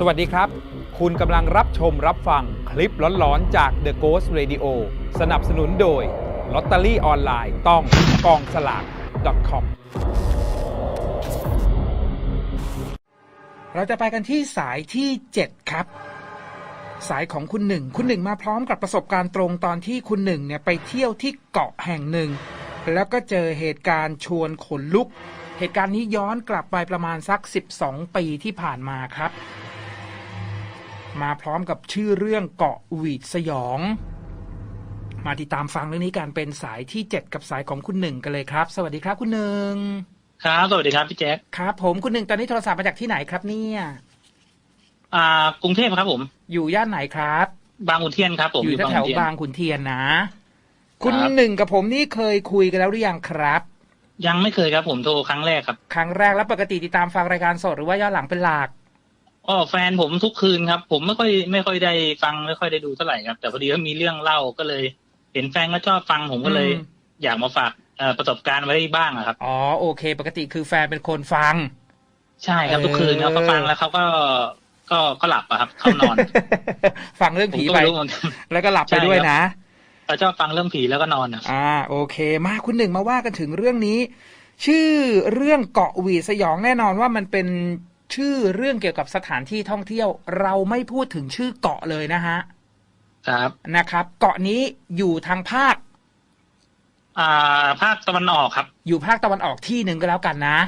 สวัสดีครับ คุณกำลังรับชมรับฟังคลิปหลอนๆ จาก The Ghost Radio สนับสนุนโดยลอตเตอรี่ออนไลน์ต้องกองสลาก .com เราจะไปกันที่สายที่ 7 ครับ สายของคุณหนึ่ง คุณหนึ่งมาพร้อมกับประสบการณ์ตรงตอนที่คุณหนึ่งเนี่ยไปเที่ยวที่เกาะแห่งหนึ่ง แล้วก็เจอเหตุการณ์ชวนขนลุก เหตุการณ์นี้ย้อนกลับไปประมาณสัก 12 ปีที่ผ่านมาครับ มาพร้อมกับชื่อเรื่องเกาะหวีดสยอง มาติดตามฟังเรื่องนี้กันเป็นสายที่ 7 กับสายของคุณหนึ่งกันเลยครับ สวัสดีครับคุณหนึ่งครับสวัสดีครับพี่แจ๊คครับ ผมคุณหนึ่งตอนนี้โทรศัพท์มาจากที่ไหนครับเนี่ยอ่ากรุงเทพครับผม อยู่ย่านไหนครับ บางขุนเทียนครับผมอยู่บางแถขุวนเทียนๆบางขุนเทียนนะ คุณครับหนึ่งกับผมนี่เคยคุยกันแล้วหรือยังครับ ยังไม่เคยครับผมโทรครั้งแรกครับ ครั้งแรกแล้วปกติติดตามฟังรายการสดหรือว่าย้อนหลังเป็นหลัก อ๋อแฟนผมทุกคืนครับ ผมไม่ค่อยไม่ค่อยได้ฟังไม่ค่อยได้ดูเท่าไหร่ครับ แต่พอดีว่ามีเรื่องเล่าก็เลย เห็นแฟนก็ชอบฟังผมก็เลยอืมอยากมาฝากเอ่อประสบการณ์ไว้บ้างอะครับ อ๋อโอเค ปกติคือแฟนเป็นคนฟัง ใช่ครับเออทุกคืนเขาก็ฟังแล้วเขาก็ก็ก็หลับอะครับเข้านอน ฟังเรื่องผมผีก็ไปไม่รู้เหมือนกันแล้วก็หลับไปใช่ด้วยครับนะเขาชอบฟังเรื่องผีแล้วก็นอนอะอ่า โอเค มาคุณหนึ่งมาว่ากันถึงเรื่องนี้ ชื่อเรื่องเกาะหวีดสยองแน่นอนว่ามันเป็น ชื่อเรื่องเกี่ยวกับสถานที่ท่องเที่ยวเราไม่พูดถึงชื่อเกาะเลยนะฮะครับนะครับ เกาะนี้อยู่ทางภาค อ่า ภาคตะวันออกครับ อยู่ภาคตะวันออกที่หนึ่งก็แล้วกันนะ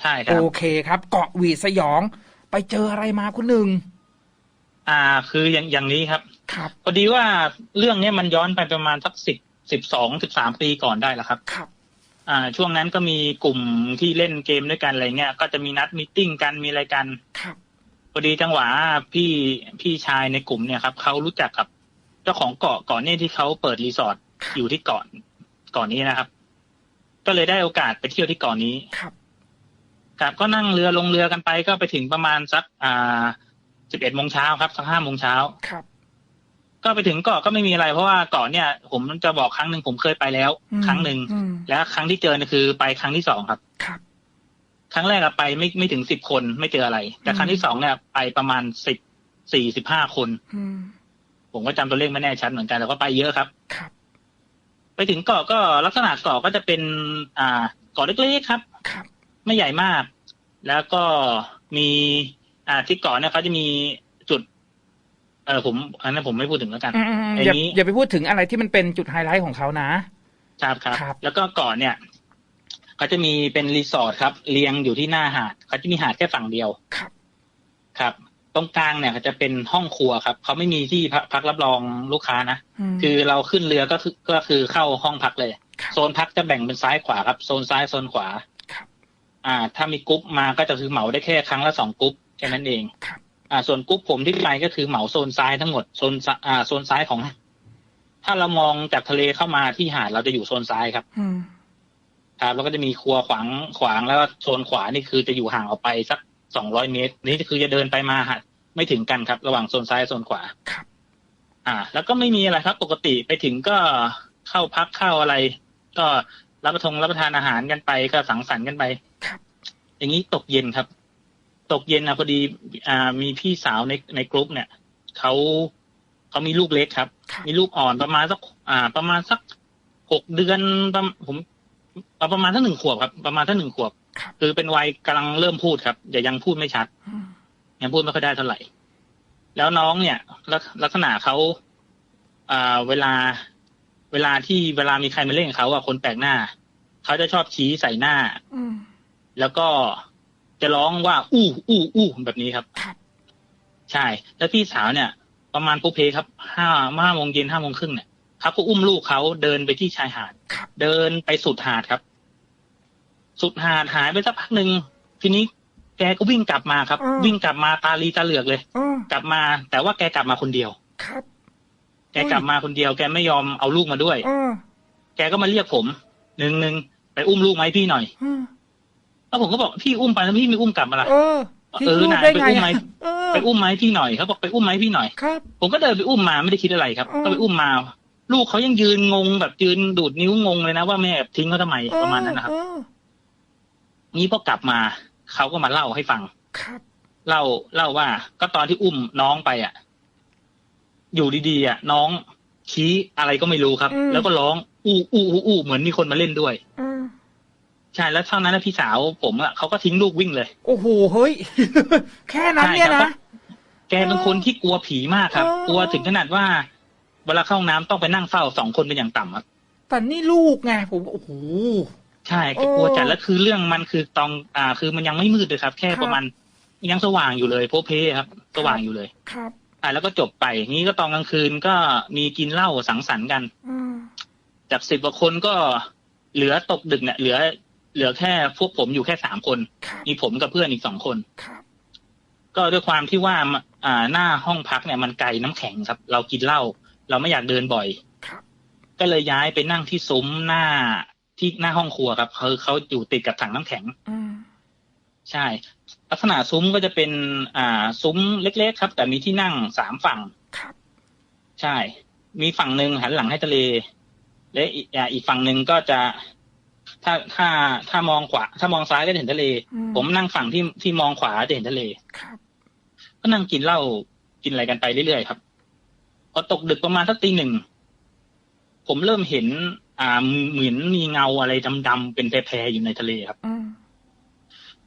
ใช่คโอรับเคครับ เกาะหวีดสยอง ไปเจออะไรมาคุณหนึ่งอ่า คืออย่างอย่างนี้ครับ ครับพอดีว่าเรื่องเนี้ยมันย้อนไปประมาณสักสิบสิบสองสิบสามปีก่อนได้แล้วครับ ครับ อ่าช่วงนั้นก็มีกลุ่มที่เล่นเกมด้วยกันอะไรเงี้ยก็จะมีนัดมีตติ้งกันมีอะไรกันครับพอดีจังหวะพี่พี่ชายในกลุ่มเนี่ยครับเขารู้จักกับเจ้าของเกาะเกาะเนี่ยที่เขาเปิดรีสอร์ทอยู่ที่เกาะเกาะนี้นะครับ ก็เลยได้โอกาสไปเที่ยวที่เกาะนี้ครับครับก็นั่งเรือลงเรือกันไปก็ไปถึงประมาณสักอ่าสิบเอ็ดโมงเช้าครับสักห้าโมงเช้าครับ ก็ไปถึงเกาะก็ไม่มีอะไร เพราะว่าเกาะเนี่ย ผมจะบอกครั้งหนึ่งผมเคยไปแล้วอืมครั้งหนึ่งอืมแล้วครั้งที่เจอเนี่ยคือไปครั้งที่สองครับ ครับ ครั้งแรกอะไปไม่ไม่ถึงสิบคนไม่เจออะไร แต่อืมครั้งที่สองเนี่ยไปประมาณสิบสี่สิบห้าคนอืมผมก็จำตัวเลขไม่แน่ชัดเหมือนกันแต่ก็ไปเยอะครับ ครับ ไปถึงเกาะก็ลักษณะเกาะก็จะเป็น อ่าเกาะเล็กๆครับ ครับ ไม่ใหญ่มาก แล้วก็มี อ่าที่เกาะเนี่ยเขาจะมีจุด เออผมอันนั้นผมไม่พูดถึงแล้วกันอืมอืมอืมไอ้อย่านี้อย่าไปพูดถึงอะไรที่มันเป็นจุดไฮไลท์ของเขานะครับครับครับแล้วก็เกาะเนี่ยเขาจะมีเป็นรีสอร์ทครับเรียงอยู่ที่หน้าหาดเขาจะมีหาดแค่ฝั่งเดียวครับ ครับ ตรงกลางเนี่ยเขาจะเป็นห้องครัวครับเขาไม่มีที่พักพักรับรองลูกค้านะมคือเราขึ้นเรือก็คือก็คือเข้าห้องพักเลยครับโซนพักจะแบ่งเป็นซ้ายขวาครับ โซนซ้ายโซนขวาครับอ่า ถ้ามีกรุ๊ปมาก็จะคือเหมาได้แค่ครั้งละสองกรุ๊ปแค่นั้นเองครับ อ่าส่วนกรุ๊ปผมที่ไปก็คือเหมาโซนซ้ายทั้งหมดโซนซ้าอ่าโซนซ้ายของ ถ้าเรามองจากทะเลเข้ามาที่หาดเราจะอยู่โซนซ้ายครับอืมครับแล้วก็จะมีครัวขวางขวางแล้วก็โซนขวานี่คือจะอยู่ห่างออกไปสักสองร้อยเมตร นี่คือจะเดินไปมาหาดไม่ถึงกันครับ ระหว่างโซนซ้ายโซนขวาครับอ่า แล้วก็ไม่มีอะไรครับ ปกติไปถึงก็เข้าพักเข้าอะไร ก็รับประทงรับประทานอาหารกันไปก็สังสรรค์กันไปครับ อย่างนี้ตกเย็นครับ ตกเย็นนะพอดีอ่ามีพี่สาวในในกลุ่มเนี่ยเขาเขามีลูกเล็กครับครับมีลูกอ่อนประมาณสักอ่า ประมาณสักหกเดือนประมาณผมเอาประมาณสักหนึ่งขวบครับ ประมาณสักหนึ่งขวบครับคือเป็นวัยกำลังเริ่มพูดครับแต่ยังพูดไม่ชัดอืมยังพูดไม่ค่อยได้เท่าไหร่ แล้วน้องเนี่ยลักลักษณะเขาอ่าเวลา เวลาที่เวลามีใครมาเล่นกับเขาอะคนแปลกหน้าเขาจะชอบชี้ใส่หน้าอืมแล้วก็ จะร้องว่า อู้อู้อู้แบบนี้ครับครับ ใช่ แล้วพี่สาวเนี่ย ประมาณปุ๊บเพครับห้าห้าโมงเย็นห้าโมงครึ่งเนี่ยเขาก็อุ้มลูกเขาเดินไปที่ชายหาดครับเดินไปสุดหาดครับ สุดหาดหายไปสักพักหนึ่งทีนี้แกก็วิ่งกลับมาครับ วิ่งกลับมาตาลีตาเหลือกเลยอืมกลับมา แต่ว่าแกกลับมาคนเดียวครับแกกลับมาคนเดียวแกไม่ยอมเอาลูกมาด้วยอืมแกก็มาเรียกผมหนึ่งหนึ่งไปอุ้มลูกไหมาให้พี่หน่อยอืม แล้วผมก็บอกพี่อุ้มไปแล้วพี่ไม่อุ้มกลับมาล่ะเออทิ้งเออลูกนายได้ไปไงอุ้มไหมอะเออไปอุ้มไหมาให้พี่หน่อยเขาบอกไปอุ้มไหมาให้พี่หน่อยครับ ผมก็เดินไปอุ้มมาไม่ได้คิดอะไรครับอืมก็ไปอุ้มมา ลูกเขายังยืนงงแบบยืนดูดนิ้วงงเลยนะว่าแม่ทิ้งเขาทำไมประมาณนั้นนะครับเออนี้พอกลับมาเขาก็มาเล่าให้ฟังครับ เล่าเล่าว่า ก็ตอนที่อุ้มน้องไปอะ อยู่ดีๆอะ น้องชี้อะไรก็ไม่รู้ครับอืมแล้วก็ร้อง อู้อู้อู้อู้เหมือนมีคนมาเล่นด้วยอืม ใช่แล้วเท่านั้นนะพี่สาวผมอะเขาก็ทิ้งลูกวิ่งเลย โอ้โหเฮ้ย แค่นั้นเนี่ยใช่ครันะบแกเป็นคนที่กลัวผีมากครับอ๋อกลัวถึงขนาดว่าเวลาเข้าห้องน้ำต้องไปนั่งเฝ้าสองคนเป็นอย่างต่ำครับแต่นี่ลูกไงผมโอ้โหใช่แกกลัวจัดแล้วคือเรื่องมันคือตองอ่า คือมันยังไม่มืดเลยครับ แค่ครับประมาณยังสว่างอยู่เลยโพเพครับ สว่างอยู่เลยครับ อ่าแล้วก็จบไปนี้ก็ตอนกลางคืนก็มีกินเหล้าสังสรรค์กันอืมจากสิบกว่าคนก็เหลือตกดึกเนี่ยเหลือ เหลือแค่พวกผมอยู่แค่สามคนครับมีผมกับเพื่อนอีกสองคนครับก็ด้วยความที่ว่าอ่าหน้าห้องพักเนี่ยมันไกลน้ำแข็งครับ เรากินเหล้าเราไม่อยากเดินบ่อยครับก็เลยย้ายไปนั่งที่ซุ้มหน้าที่หน้าห้องครัวครับเขาเขาอยู่ติดกับถังน้ำแข็งอืมใช่ ลักษณะซุ้มก็จะเป็น อ่า ซุ้มเล็ก ๆ ครับ แต่มีที่นั่งสามฝั่งครับ ใช่ มีฝั่งหนึ่งหันหลังให้ทะเลและอีกอ่าอีกฝั่งหนึ่งก็จะ ถ้าถ้าถ้ามองขวา ถ้ามองซ้ายก็จะเห็นทะเลอืผมนั่งฝั่งที่ที่มองขวาจะเห็นทะเลครับ ก็นั่งกินเหล้ากินอะไรกันไปเรื่อยๆครับพอตกดึกประมาณสักตีหนึ่งผมเริ่มเห็น อ่าเหมือนมีเงาอะไรดำๆเป็นแพรๆอยู่ในทะเลครับอืม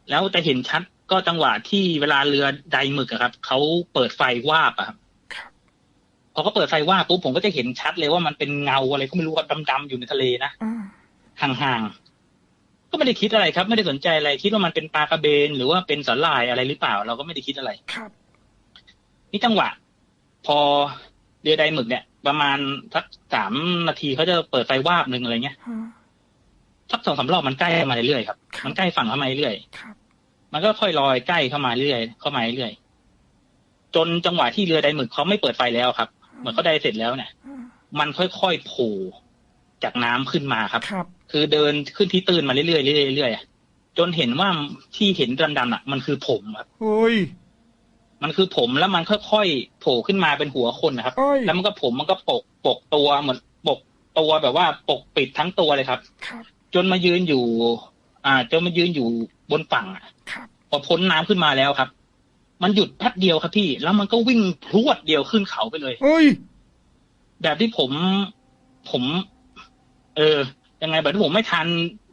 แล้วจะเห็นชัดก็จังหวะที่เวลาเรือใดหมึกอะครับเขาเปิดไฟวาบอะครับครับพอเขาเปิดไฟวาบปุ๊บผมก็จะเห็นชัดเลยว่ามันเป็นเงาอะไรก็ไม่รู้ว่าดำๆอยู่ในทะเลนะอืมห่างๆ ก็ไม่ได้คิดอะไรครับ ไม่ได้สนใจอะไร คิดว่ามันเป็นปลากระเบน หรือว่าเป็นสาหร่ายอะไรหรือเปล่า เราก็ไม่ได้คิดอะไรครับ นี่จังหวะ พอเรือใดหมึกเนี่ย ประมาณสักสามนาทีเขาจะเปิดไฟวาบหนึ่งอะไรเงี้ยอืมสักสองสามรอบมันใกล้เข้ามาเรื่อยๆครับครับ มันใกล้ฝั่งเข้ามาเรื่อยครับมันก็ค่อยลอยใกล้เข้ามาเรื่อยเข้ามาเรื่อยจนจังหวะที่เรือใดหมึกเขาไม่เปิดไฟแล้วครับ เหมือนเขาได้เสร็จแล้วเนี่ยอืมมันค่อยๆโผล่ จากน้ำขึ้นมาครับครับ คือเดินขึ้นที่ตื้นมาเรื่อยๆเรื่อยๆเรื่อยๆจนเห็นว่าที่เห็นดำๆอะ มันคือผมครับเฮ้ยมันคือผมแล้วมันค่อยๆโผล่ขึ้นมาเป็นหัวคนนะครับเอ้ยแล้วมันก็ผมมันก็ปกปกตัวเหมือนปกตัวแบบว่าปกปิดทั้งตัวเลยครับ ครับ จนมายืนอยู่ อ่า จนมายืนอยู่บนฝั่งอะครับพอพ้นน้ำขึ้นมาแล้วครับ มันหยุดแป๊บเดียวครับพี่ แล้วมันก็วิ่งพรวดเดียวขึ้นเขาไปเลยเฮ้ยแบบที่ผมผม เออ ยังไงแบบที่ผมไม่ทัน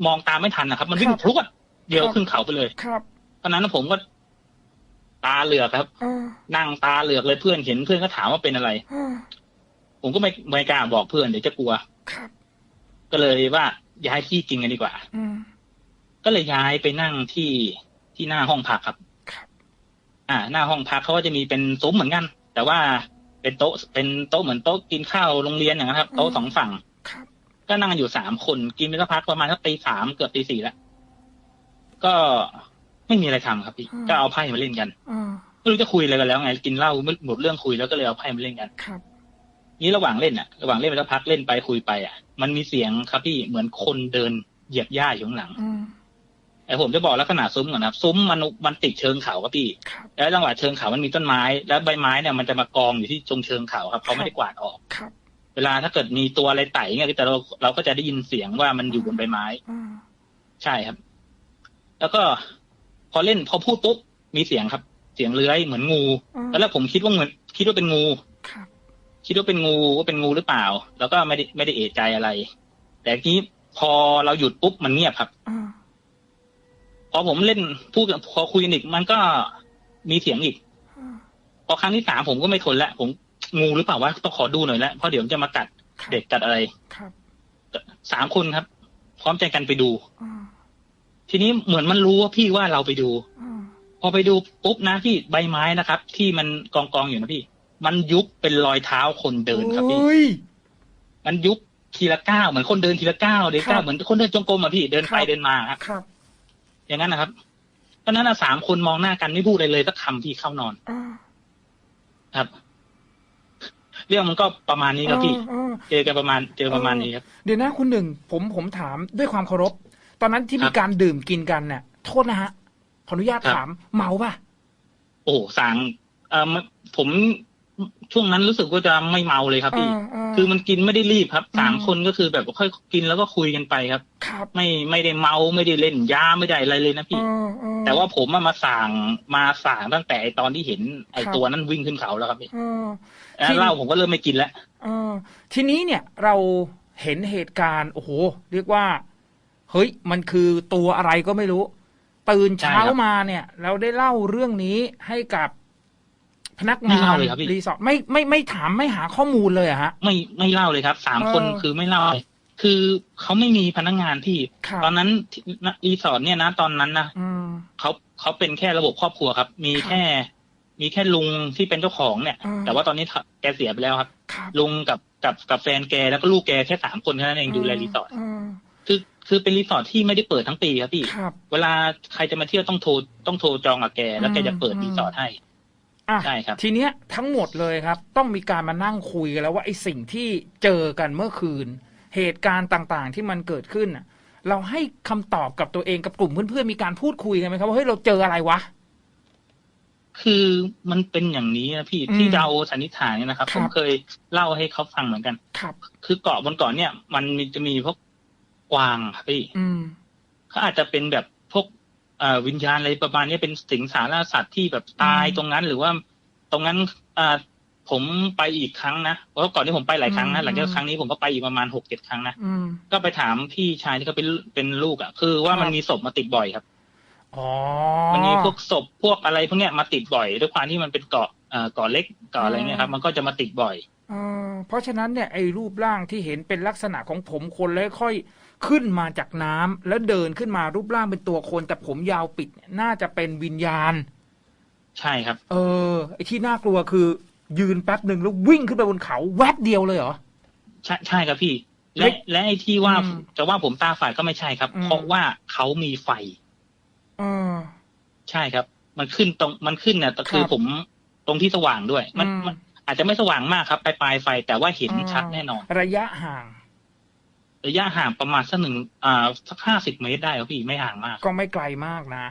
มองตามไม่ทันนะครับ มันวิ่คงรับพรวดเดียวครับขึ้นเขาไปเลย ครับตอนนั้นผมก็ ตาเหลือกครับอ่านั่งตาเหลือกเลยเพื่อนเห็นเพื่อนก็ถามว่าเป็นอะไรอ่าผมก็ไม่ไม่กล้าบอกเพื่อนเดี๋ยวจะกลัวครับ ก็เลยว่าย้ายที่กินกันดีกว่าอืมก็เลยย้ายไปนั่งที่ที่หน้าห้องพักครับครับอ่า หน้าห้องพักเขาก็จะมีเป็นซุ้มเหมือนกัน แต่ว่าเป็นโต๊ะเป็นโต๊ะเหมือนโต๊ะกินข้าวโรงเรียนอย่างนั้นครับ โต๊ะสองฝั่งครับ ก็นั่งกันอยู่สามคนกินไปสักพักประมาณสักตีสามเกือบตีสี่แล้วก็ไม่มีอะไรทำครับพี่ก็เอาไพ่มาเล่นกันอ่าไม่รู้จะคุยอะไรกันแล้วไงกินเหล้าหมดเรื่องคุยแล้วก็เลยเอาไพ่มาเล่นกันครับนี้ระหว่างเล่นอะ ระหว่างเล่นไปสักพักเล่นไปคุยไปอะ มันมีเสียงครับพี่เหมือนคนเดินเหยียบหญ้าอยู่ข้างหลังอืมไอ้ผมจะบอกลักษณะซุ้มก่อนนะครับซุ้มมันมันติดเชิงเขาครับพี่ครับแล้วจังหวะเชิงเขามันมีต้นไม้ แล้วใบไม้เนี่ยมันจะมากองอยู่ที่ตรงเชิงเขาครับเขาไม่ได้กวาดออกครับ เวลาถ้าเกิดมีตัวอะไรไต่เงี้ยแต่เราเราก็จะได้ยินเสียงว่ามันอยู่บนใบไม้อ่าใช่ครับ แล้วก็พอเล่นพอพูดปุ๊บมีเสียงครับ เสียงเลื้อยเหมือนงูอ่าแล้วแรกผมคิดว่าเหมือน คิดว่าเป็นงูครับคิดว่าเป็นงูว่าเป็นงูหรือเปล่า แล้วก็ไม่ได้ไม่ได้เอะใจอะไร แต่ทีนี้พอเราหยุดปุ๊บมันเงียบครับอ่าพอผมเล่นพูดกับพอคุยกันอีกมันก็มีเสียงอีกอ่าพอครั้งที่สามผมก็ไม่ทนละผม งูหรือเปล่าวะต้องขอดูหน่อยละเพราะเดี๋ยวมันจะมากัดครับเด็กกัดอะไรครับสามคนครับ พร้อมใจกันไปดูอ่าทีนี้เหมือนมันรู้ว่าพี่ว่าเราไปดูอ่าพอไปดูปุ๊บนะพี่ใบไม้นะครับ ที่มันกองกองๆอยู่นะพี่ มันยุบเป็นรอยเท้าคนเดินครับพี่เฮ้ยมันยุบทีละก้าวเหมือนคนเดินทีละก้าวเดินก้าครัวบเหมือนคนเดินจงกรมอะพี่เดินไปครับเดินมาครับครับ อย่างนั้นนะครับตอนนั้นนะสามคนมองหน้ากันไม่พูดอะไรเลยสักคำพี่เข้านอนอ่าครับ เรื่องมันก็ประมาณนี้ครับพี่อ่าเจอกันประมาณเจอประมาณนี้ครับเดี๋ยวนะคุณหนึ่งผมผมถามด้วยความเคารพ ตอนนั้นที่ครัมีบการดื่มกินกันเนี่ยโทษนะฮะขออนุญาตครับถามเมาป่ะ โอ้สางเอ่อผมช่วงนั้นรู้สึกว่าจะไม่เมาเลยครับพี่อ่าาคือมันกินไม่ได้รีบครับสามอืมคนก็คือแบบค่อยกินแล้วก็คุยกันไปครับครับไม่ไม่ได้เมาไม่ได้เล่นยาไม่ได้อะไรเลยนะพี่อ่าอ่าแต่ว่าผมอะมาสั่งมาสั่งตั้งแต่ไอตอนที่เห็นไอครับตัวนั้นวิ่งขึ้นเขาแล้วครับพี่ เออแล้วที่เหล้าผมก็เริ่มไม่กินแล้วเออทีนี้เนี่ยเราเห็นเหตุการณ์โอ้โหเรียกว่าเฮ้ยมันคือตัวอะไรก็ไม่รู้ ตื่นเช้าใช่ครับมาเนี่ย เราได้เล่าเรื่องนี้ให้กับพนักไม่งานเล่าเลยครับพี่รีสอร์ทไม่ไม่ไม่ถามไม่หาข้อมูลเลยอะฮะ ไม่ไม่เล่าเลยครับสามเออคนคือไม่เล่าเลยคือเขาไม่มีพนักงานพี่ครับตอนนั้นที่รีสอร์ทเนี่ยนะ ตอนนั้นนะอืมเขาเขาเป็นแค่ระบบครอบครัวครับ มีครับแค่ มีแค่ลุงที่เป็นเจ้าของเนี่ยอ่าแต่ว่าตอนนี้แกเสียไปแล้วครับครับ ลุงกับกับกับแฟนแกแล้วก็ลูกแกแค่สามคนแค่นั้นเองดูแลรีสอร์ทมคือคือเป็นรีสอร์ทที่ไม่ได้เปิดทั้งปีครับพี่ครับเวลาใครจะมาเที่ยวต้องโทรต้องโทรจองกับแก แล้วแกจะเปิดอืมรีสอร์ทให้อะใช่ครับ ทีเนี้ยทั้งหมดเลยครับ ต้องมีการมานั่งคุยกันแล้วว่าไอ้สิ่งที่เจอกันเมื่อคืน เหตุการณ์ต่างๆที่มันเกิดขึ้นน่ะเราให้คำตอบกับตัวเองกับกลุ่มเพื่อนๆมีการพูดคุยกันไหมครับว่าเฮ้ยเราเจออะไรวะ คือมันเป็นอย่างนี้นะพี่อืมที่เราสันนิษฐานเนี่ยนะครับครับ ผมเคยเล่าให้เขาฟังเหมือนกันครับคือเกาะบนเกาะเนี่ย มันมีจะมีพวกกวางครับพี่อืมเขาอาจจะเป็นแบบพวกเอ่อวิญญาณอะไรประมาณนี้เป็นสิงสารสัตว์ที่แบบตายอืมตรงนั้นหรือว่า ตรงนั้นอ่าผมไปอีกครั้งนะเพราะก่อนที่ผมไปหลายครั้งอืนะมหลังจากครั้งนี้ผมก็ไปอีกประมาณหกเจ็ดครั้งนะอืมก็ไปถามพี่ชายที่เขาเป็นเป็นลูกอะ คือว่าครับมันมีศพมาติดบ่อยครับอ๋อ มันมีพวกศพพวกอะไรพวกเนี้ยมาติดบ่อยด้วยความที่มันเป็นเกาะเอ่อเกาะเล็กเกาะอะไรเงี้ยครับ มันก็จะมาติดบ่อยเออเพราะฉะนั้นเนี่ยไอ้รูปร่างที่เห็นเป็นลักษณะของผมคนแล้วค่อยขึ้นมาจากน้ำแล้วเดินขึ้นมารูปร่างเป็นตัวคนแต่ผมยาวปิดเนี่ยน่าจะเป็นวิญญาณ ใช่ครับ เออ ไอ้ที่น่ากลัวคือ ยืนแป๊บหนึ่งแล้ววิ่งขึ้นไปบนเขาแวบเดียวเลยเหรอใช่ใช่ครับพี่เฮ้และยและไอ้ที่ว่าอืมจะว่าผมตาฝาดก็ไม่ใช่ครับอืมเพราะว่าเขามีไฟเออใช่ครับ มันขึ้นตรงมันขึ้นเนี่ยแต่คือครับผมตรงที่สว่างด้วย มันอืมมันอาจจะไม่สว่างมากครับปลายปลายไฟแต่ว่าเห็นชัดแน่นอน ระยะห่าง ระยะห่างประมาณสักหนึ่งอ่าสักห้าสิบเมตรได้ครับพี่ไม่ห่างมาก ก็ไม่ไกลมากนะ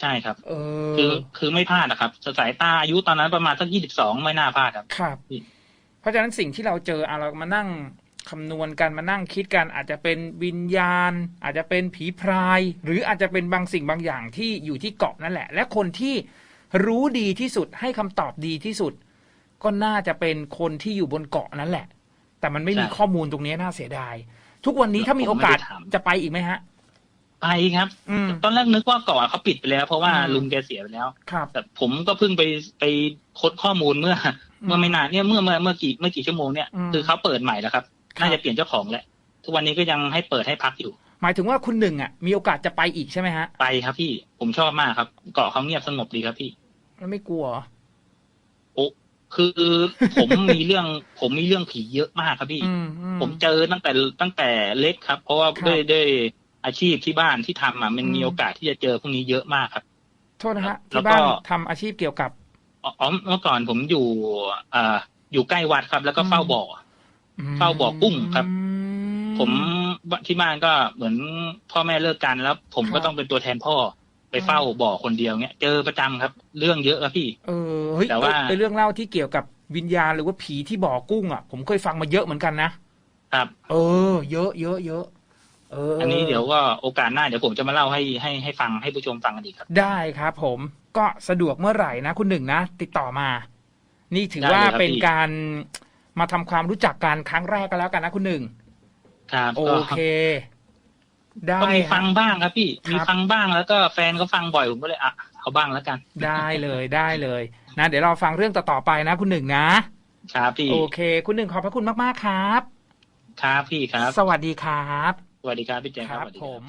ใช่ครับ เออ คือคือไม่พลาดนะครับสายตาอายุตอนนั้นประมาณสักยี่สิบสองไม่น่าพลาดครับ ครับอืมเพราะฉะนั้นสิ่งที่เราเจออะเรามานั่ง คำนวณกันมานั่งคิดกันอาจจะเป็นวิญญาณ อาจจะเป็นผีพราย หรืออาจจะเป็นบางสิ่งบางอย่างที่อยู่ที่เกาะนั่นแหละ และคนที่รู้ดีที่สุดให้คำตอบดีที่สุด ก็น่าจะเป็นคนที่อยู่บนเกาะนั่นแหละ แต่มันไม่มีใช่ข้อมูลตรงนี้น่าเสียดาย ทุกวันนี้ถ้ามีโอกาสผมไม่ได้ถามจะไปอีกไหมฮะไปครับอืมตอนแรกนึกว่าเกาะเขาปิดไปแล้ว เพราะว่าอืมลุงแกเสียไปแล้วครับแต่ผมก็เพิ่งไปไปค้นข้อมูลเมื่อ เมื่อไม่นานเนี่ยเมื่อเมื่อเมื่อกี่เมื่อกี่ชั่วโมงเนี่ยอืมคือเขาเปิดใหม่แล้วครับครับ น่าจะเปลี่ยนเจ้าของแหละ ทุกวันนี้ก็ยังให้เปิดให้พักอยู่ หมายถึงว่าคุณหนึ่งอะ มีโอกาสจะไปอีกใช่ไหมฮะ ไปครับพี่ ผมชอบมากครับ เกาะเขาเงียบสงบดีครับพี่ แล้วไม่กลัวเหรอโอ้คือผมมีเรื่อง ผมมีเรื่องผีเยอะมากครับพี่อืมอืผมเจอตั้งแต่ตั้งแต่เล็กครับ เพราะว่าครับด้วยด้วยอาชีพที่บ้านที่ทำอะมันอืมมีโอกาสที่จะเจอพวกนี้เยอะมากครับ โทษนะฮะแล้วที่ก็บ้านทำอาชีพเกี่ยวกับอ๋อเมื่อก่อนผมอยู่ เอ่ออยู่ใกล้วัดครับ แล้วก็เฝ้าบ่อ เฝ้าบ่อกุ้งครับอืผมที่บ้านก็เหมือนพ่อแม่เลิกกันแล้ว ผมครัก็บต้องเป็นตัวแทนพ่อไปเฝ้าบ่อคนเดียวเนี้ยเจอประจำครับ เรื่องเยอะครับพี่ เออเฮ้ยแต่ว่าไอ้เรื่องเล่าที่เกี่ยวกับวิญญาณหรือว่าผีที่บ่อกุ้งอะผมเคยฟังมาเยอะเหมือนกันนะครับ เออ เยอะเยอะเยอะเอออัอันนี้เดี๋ยวก็โอกาสหน้าเดี๋ยวผมจะมาเล่าให้ให้ให้ฟังให้ผู้ชมฟังกันอีกครับ ได้ครับผมก็สะดวกเมื่อไหร่นะคุณหนึ่งนะ ติดต่อมา นี่ถือได้เลยว่าครับเป็นพี่การ มาทำความรู้จักกันครั้งแรกก็แล้วกันนะคุณหนึ่งครับโอก็เค ได้ก็มีฮะฟังบ้างครับพี่ครับมีฟังบ้างแล้วก็แฟนก็ฟังบ่อยผมก็เลยอะเอาบ้างแล้วกัน ได้เลยได้เลยนะเดี๋ยวเราฟังเรื่องต่อๆไปนะคุณหนึ่งนะครับพี่โอเค คุณหนึ่งขอบพระคุณมากๆครับ ครับพี่ครับ สวัสดีครับ สวัสดีครับพี่แจ๊คคครับรับสวัสดีผครับม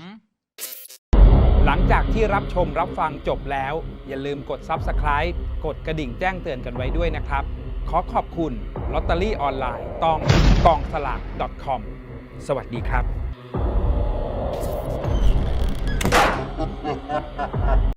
หลังจากที่รับชมรับฟังจบแล้ว อย่าลืมกด Subscribe กดกระดิ่งแจ้งเตือนกันไว้ด้วยนะครับ ขอขอบคุณลอตเตอรี่ออนไลน์ต้องกองสลาก .com สวัสดีครับ